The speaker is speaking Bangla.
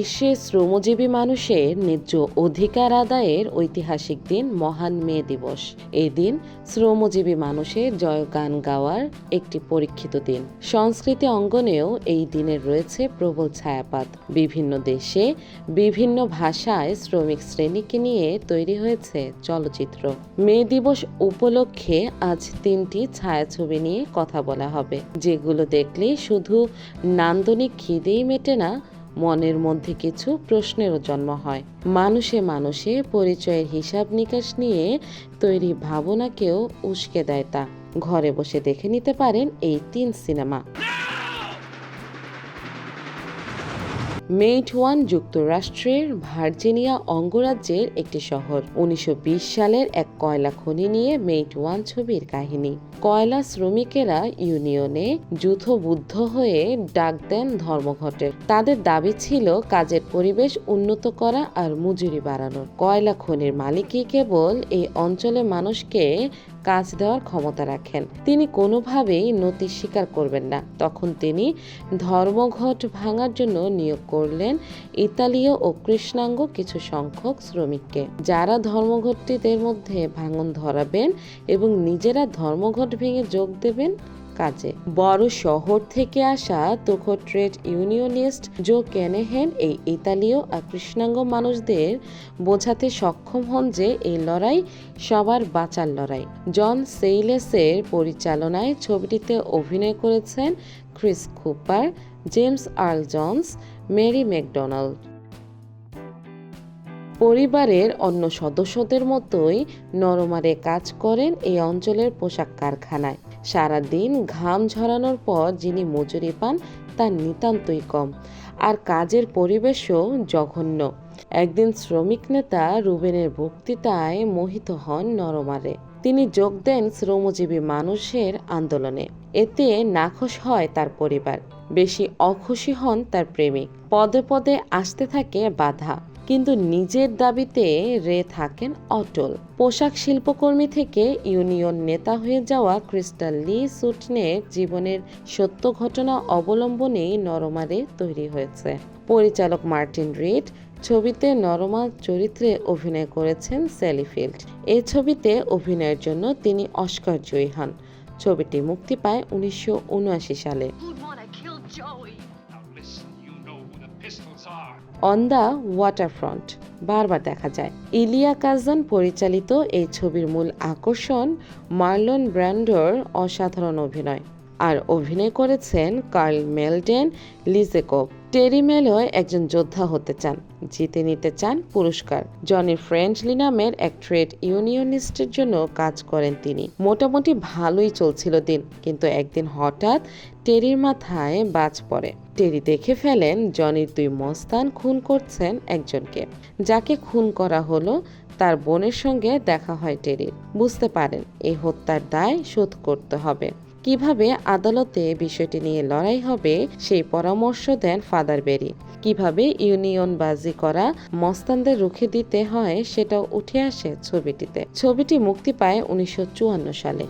বিশ্বে শ্রমজীবী মানুষের ন্যায্য অধিকার আদায়ের ঐতিহাসিক দিন মহান মে দিবস। এই দিন শ্রমজীবী মানুষের জয়গান গাওয়ার একটি পরীক্ষিত দিন। সংস্কৃতি অঙ্গনেও এই দিনের রয়েছে প্রবল ছায়াপাত বিভিন্ন দেশে বিভিন্ন ভাষায় শ্রমিক শ্রেণীকে নিয়ে তৈরি হয়েছে চলচ্চিত্র। মে দিবস উপলক্ষে আজ তিনটি ছায়াছবি নিয়ে কথা বলা হবে, যেগুলো দেখলে শুধু নান্দনিক খিদেই মেটে না মনের মধ্যে কিছু প্রশ্নেরও জন্ম হয়। মানুষে মানুষে পরিচয়ের হিসাব নিকাশ নিয়ে তৈরি ভাবনাকেও উস্কে দেয় তা। ঘরে বসে দেখে নিতে পারেন এই তিন সিনেমা। মেইট ওয়ান যুক্তরাষ্ট্রের ভার্জিনিয়া অঙ্গরাজ্যের একটি শহর। উনিশশো বিশ সালের এক কয়লা খনি নিয়ে মেইট ওয়ান ছবির কাহিনী। কয়লা শ্রমিকেরা ইউনিয়নে যুথবুদ্ধ হয়ে ডাক দেন ধর্মঘটের। তাদের দাবি ছিল কাজের পরিবেশ উন্নত করা আর মজুরি বাড়ানো কয়লা খনির মালিকই কেবল এই অঞ্চলে মানুষকে কাজ দেওয়ার ক্ষমতা রাখেন। তিনি কোনোভাবেই নতি স্বীকার করবেন না। তখন তিনি ধর্মঘট ভাঙার জন্য নিয়োগ করলেন ইতালীয় ও কৃষ্ণাঙ্গ কিছু সংখ্যক শ্রমিককে। যারা ধর্মঘটটিদের মধ্যে ভাঙন ধরাবেন এবং নিজেরা ধর্মঘট ভেঙে যোগ দেবেন কাজে। বড় শহর থেকে আসা তোখো ট্রেড ইউনিয়নিস্ট জো কেনেহেন এই ইতালীয় আর কৃষ্ণাঙ্গ মানুষদের বোঝাতে সক্ষম হন যে এই লড়াই সবার বাঁচার লড়াই। জন সেইলেসের পরিচালনায় ছবিটিতে অভিনয় করেছেন Chris Cooper, James Earl Jones, Mary McDonald. পরিবারের অন্য সদস্যদের মতোই নরমারে কাজ করেন এই অঞ্চলের পোশাক কারখানায়। সারাদিন ঘাম ঝরানোর পর যিনি মজুরি পান তা নিতান্তই কম। আর কাজের পরিবেশও জঘন্য। একদিন শ্রমিক নেতা রুবেনের বক্তৃতায় মোহিত হন নরমারে। তিনি যোগ দেন শ্রমজীবী মানুষের আন্দোলনে। এতে নাখোশ হয় তার পরিবার। বেশি অখুশি হন তার প্রেমিক। পদে পদে আসতে থাকে বাধা। কিন্তু নিজের দাবিতে রে থাকেন অটল। পোশাক শিল্পকর্মী থেকে ইউনিয়ন নেতা হয়ে যাওয়া ক্রিস্টাল লি সুটনের জীবনের সত্য ঘটনা অবলম্বনেই নরমারে তৈরি হয়েছে। পরিচালক মার্টিন রিড ছবিতে নরমা চরিত্রে অভিনয় করেছেন স্যালিফিল্ড এ ছবিতে অভিনয়ের জন্য তিনি অস্কার জয়ী হন। ছবিটি মুক্তি পায় উনিশশো উনআশি সালে। অন দ্য ওয়াটারফ্রন্ট বারবার দেখা যায়। ইলিয়া কাজন পরিচালিত এই ছবির মূল আকর্ষণ মার্লন ব্র্যান্ডোর অসাধারণ অভিনয়। আর অভিনয় করেছেন কার্ল মেলডেন লিজেকোভ টেরি মেলয় একজন যোদ্ধা হতে চান, জিতে নিতে চান পুরস্কার। জনি ফ্রেন্ডলি নামের এক ট্রেড ইউনিয়নিস্টের জন্য কাজ করেন তিনি। মোটামুটি ভালোই চলছিল দিন, কিন্তু একদিন হঠাৎ টেরির মাথায় বাজ পড়ে। টেরি দেখে ফেলেন জনির দুই মস্তান খুন করছেন একজনকে। যাকে খুন করা হলো তার বোনের সঙ্গে দেখা হয় টেরির। বুঝতে পারেন, এই হত্যার দায় শোধ করতে হবে। কীভাবে আদালতে বিষয়টি নিয়ে লড়াই হবে সেই পরামর্শ দেন ফাদার বেরি। কীভাবে ইউনিয়ন বাজি করা মস্তানদের রুখে দিতে হয় সেটাও উঠে আসে ছবিটিতে। ছবিটি মুক্তি পায় উনিশশো চুয়ান্ন সালে।